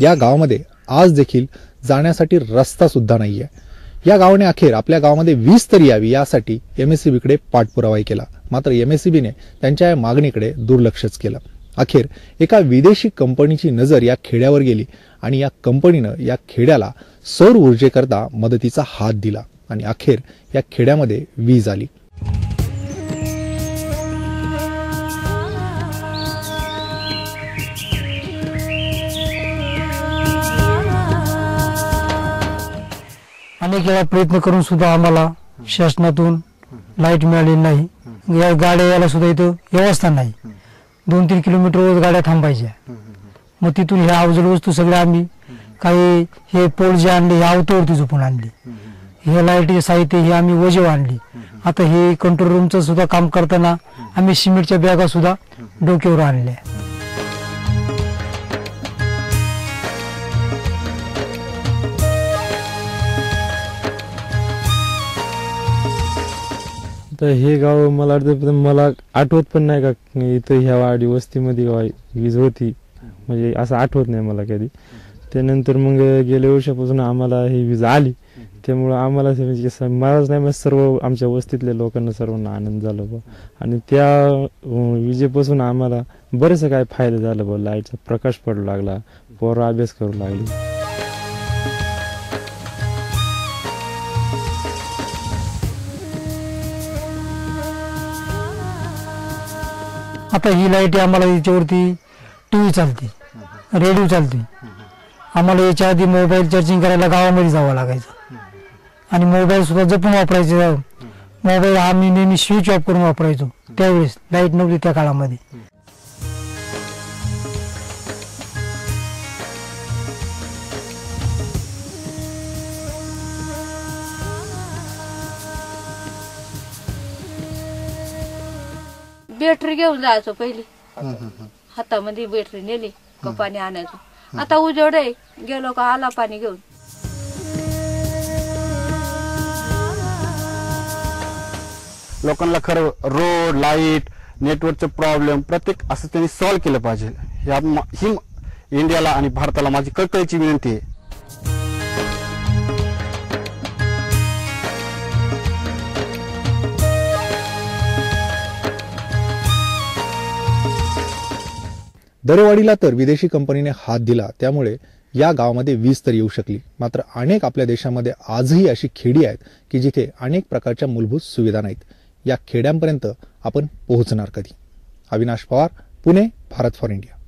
या गावामध्ये आज देखील जाण्यासाठी रस्ता सुद्धा नाहीये. या गावाने अखेर आपल्या गावामध्ये वीज तरी यावी यासाठी एमएससीबीकडे पाठपुरावाही केला. मात्र एमएससीबीने त्यांच्या या मागणीकडे दुर्लक्षच केलं. अखेर एका विदेशी कंपनीची नजर या खेड्यावर गेली आणि या कंपनीनं या खेड्याला सौर ऊर्जेकरता मदतीचा हात दिला आणि अखेर या खेड्यामध्ये वीज आली. अनेक वेळा प्रयत्न करून सुद्धा आम्हाला शासनातून लाइट मिळाली नाही. या गाड्या यायला सुद्धा इथं व्यवस्था नाही. दोन तीन किलोमीटर रोज गाड्या थांबायच्या. मग तिथून ह्या अवजड वस्तू सगळ्या आम्ही काही हे पोळ जे आणले हे अवतवरती झोपून आणली. हे लाईटचे साहित्य हे आम्ही वजेव आणली. आता हे कंट्रोल रूमचं सुद्धा काम करताना आम्ही सिमेंटच्या बॅगा सुद्धा डोक्यावर आणल्या. तर हे गाव मला वाटतं मला आठवत पण नाही का इथं ह्या वाडी वस्तीमध्ये गाव वीज होती. म्हणजे असं आठवत नाही मला कधी. त्यानंतर मग गेल्या वर्षापासून आम्हाला ही वीज आली. त्यामुळं आम्हाला म्हणजे मलाच नाही मग सर्व आमच्या वस्तीतल्या लोकांना सर्वांना आनंद झाला बा आणि त्या विजेपासून आम्हाला बरेचसं काय फायदा झाला बा लाईटचा प्रकाश पडू लागला पोरं अभ्यास करू लागली. आता ही लाइट आम्हाला याच्यावरती टी व्ही चालते. रेडिओ चालते. आम्हाला याच्या आधी मोबाईल चार्जिंग करायला गावामध्ये जावं लागायचं. आणि मोबाईल सुद्धा जपून वापरायचे. मोबाईल आम्ही नेहमी स्विच ऑफ करून वापरायचो. त्यावेळेस लाइट नव्हती त्या काळामध्ये. बॅटरी घेऊन जायचो पहिली. हातामध्ये बॅटरी नेली का पाणी आणायचो. आता उजेड आहे गेलो का आला पाणी घेऊन. लोकांना खरं रोड लाइट नेटवर्कचे प्रॉब्लेम प्रत्येक असं त्यांनी सॉल्व्ह केलं पाहिजे. ही इंडियाला आणि भारताला माझी कळकळीची विनंती आहे. दरवाढीला तर विदेशी कंपनीने हात दिला त्यामुळे या गावामध्ये वीज तर येऊ शकली. मात्र अनेक आपल्या देशामध्ये आजही अशी खेडी आहेत की जिथे अनेक प्रकारच्या मूलभूत सुविधा नाहीत. या खेड्यांपर्यंत आपण पोहोचणार कधी? Avinash Pawar Pune Bharat for India.